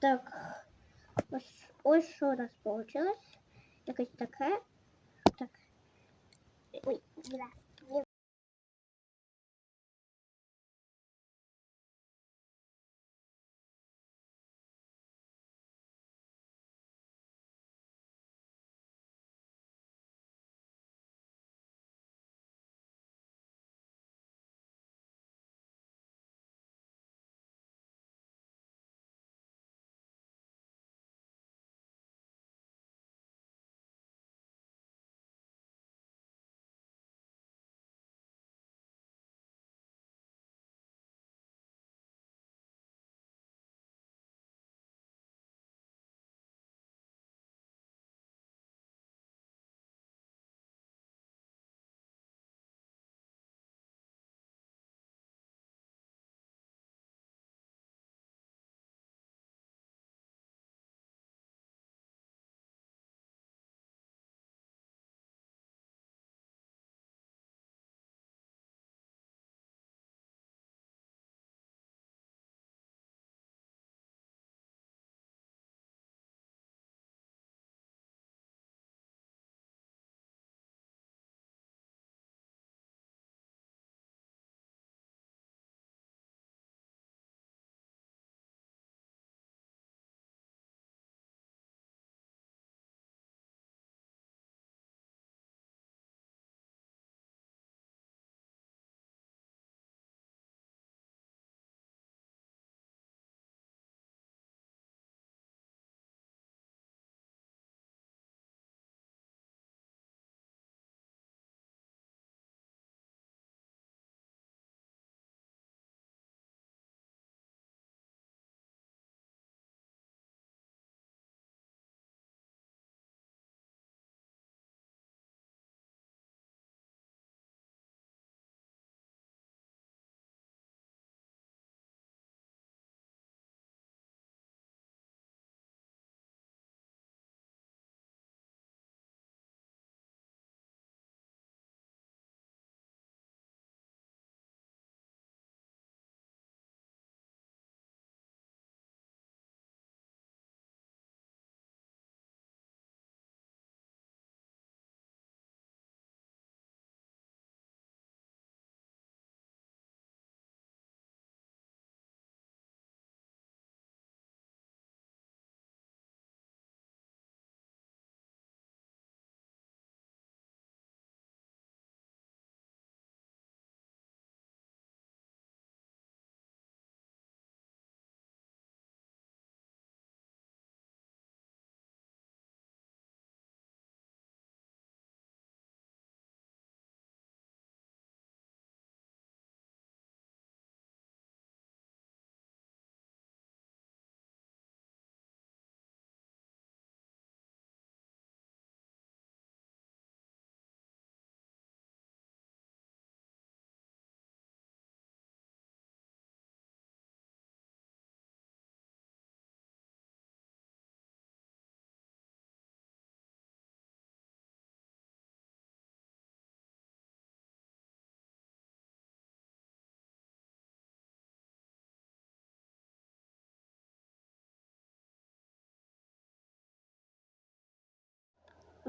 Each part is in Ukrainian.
Так, ось, ось що у нас вийшло. Якось таке. Так. Ой, бля.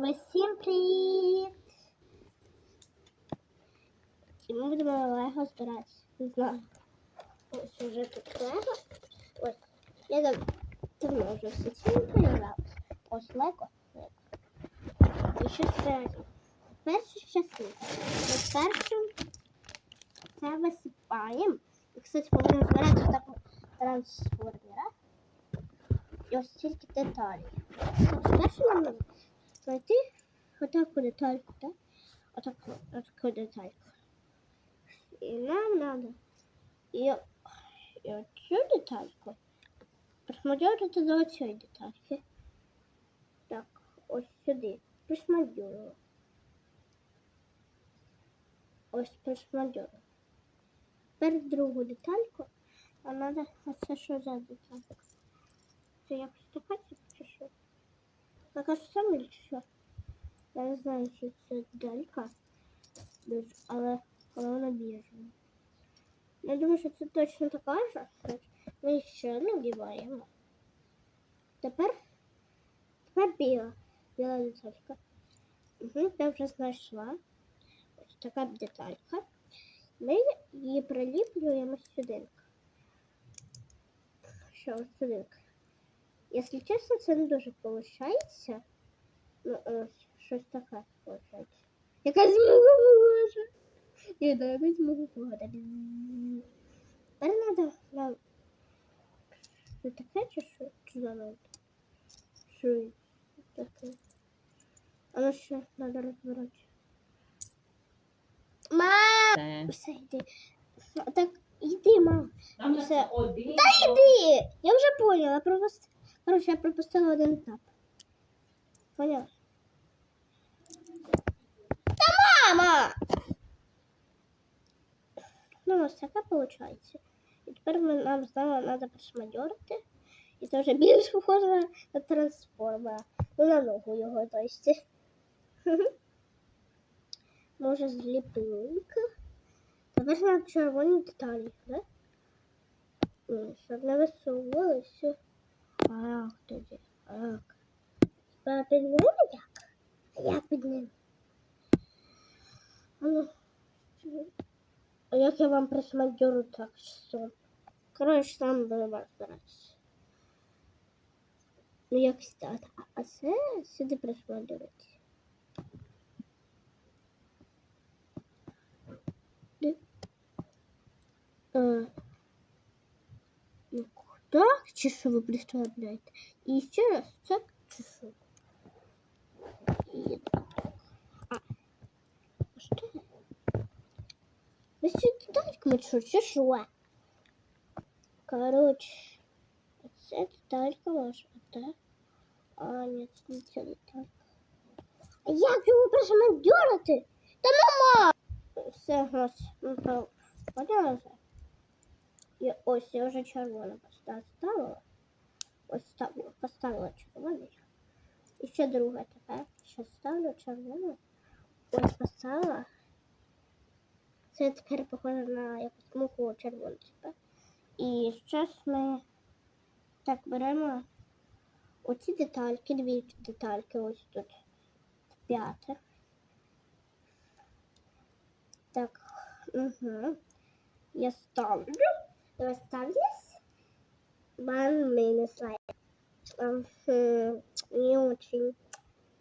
Усім привіт! І ми будемо лего збирати. Не знаю. Ось уже тут лего. Ось. Я дав- давно вже все цим поіграв. Ось лего. І що збирати? Перша частина. Ми першим це висипаємо. І, кстати, будемо збирати в такому трансформера. І ось тільки деталі. Спершу нам знайти отаку детальку, так? Отаку, отаку детальку. І нам треба і, і оцю детальку присмодюрити до оцієї детальки. Так, ось сюди. Присмодюрила. Ось присмодюрила. Тепер другу детальку, а треба, а це що за деталька? Це якось така чи що? Така ж сама чи що? Я не знаю, чи це далька, але, але вона біжена. Я думаю, що це точно така ж. Ми ще надіваємо. Тепер, тепер біла. Біла деталька. Угу, я вже знайшла. Ось така деталька. Ми її приліплюємо сюди. Що сюди. Якщо чесно, це не дуже виходить. Ну, ось, щось таке виходить. Якась змога може. Ні, да, якась змога погода. Тепер треба нам це таке чи що? Чи заново? Що таке? А ну що, треба розбирати. Мам! Все, йди. Так, йди, мам. Там Все. один. Йди! Я вже поняла, пропустила. Короче, я пропустила один етап. Поняла? Та мама! Ну, ось така виходить. І тепер ми, нам знову треба пришмадьорити. І це вже більш похоже на трансформера. Ну, на ногу його, то есть. Може, зліпилка. Тепер на червоні деталі, да? Щоб не висовувалося. А як тоді? Як? Тепер піднімемо як? А як піднімемо? А ну. А як я вам присмадьору так що? Коротше, сам будемо розбиратися. Ну, як стати? А, це сюди присмадьорити. Так, чи що ви представляєте? І ще раз, так, чи що? І а, що? Ви сюди детальками що, чи що? Короче, це деталька ваша, так? А, ні, це не ця деталька. А як його присмандюрити? Та нема! Все, ось, ну, то, поняла вже? І ось я вже червоно поставила. Ось ставлю, поставила червоний. І ще друге тепер. Ще ставлю червону. Ось поставила. Це тепер похоже на якусь муку червону тепер. І зараз ми так беремо оці детальки, дві детальки ось тут. П'яте. Так, угу. Я ставлю. Расставились. Бан минус лайк. Не очень.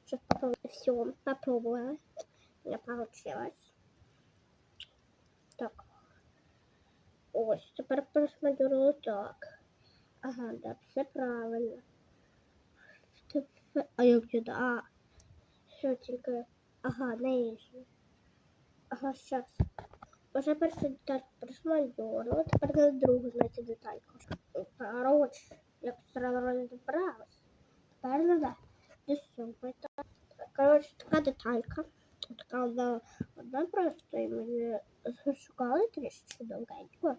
Сейчас попробую. Все, попробовала. У меня получилось. Так. Ось, тепер просмотрю так. Ага, да, все правильно. А як сюди? А, що тільки... Ага, нижній. Ага, сейчас. Уже перша деталька пришмальована, тепер на другу, значить, детальку. Короче, я не добралась. Тепер надо десятка. Короче, така деталька. Така одна, одна просто, і мені шукали трішки довгенько.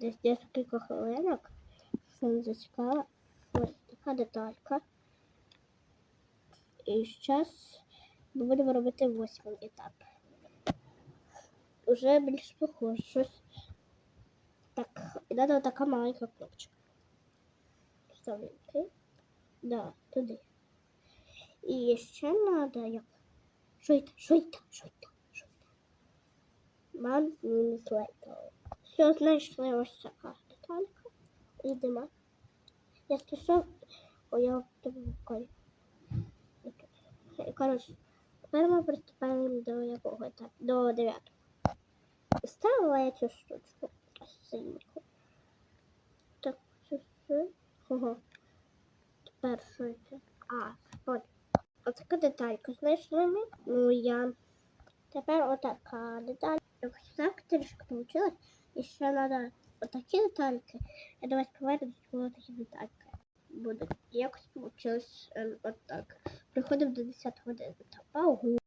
Десь декілька хвилинок. Що не зацікавила. Ось така деталька. І зараз ми будемо робити восьмий етап уже більш похоже щось. Так, і треба така маленька кнопочка. Ставлю. Да, туди. І ще треба як. Шойта, шойта, шойта, шойта. Ман мінус лайка. Все, знайшли ось така деталька. Йдемо. Я скажу, о, я тебе рукою. Коротше, тепер ми приступаємо до якого етапу? До дев'ятого. Ставила я цю штучку синьку. Так, це все. Ого. Тепер що це? А, от. Отака деталька знайшли ми. Ну я. Тепер отака деталь. Якось так трішки вийшло. І ще треба отакі детальки. Я давай повернусь, коли такі детальки будуть. Якось вийшло ем, отак. Приходимо до 10 години. Ого.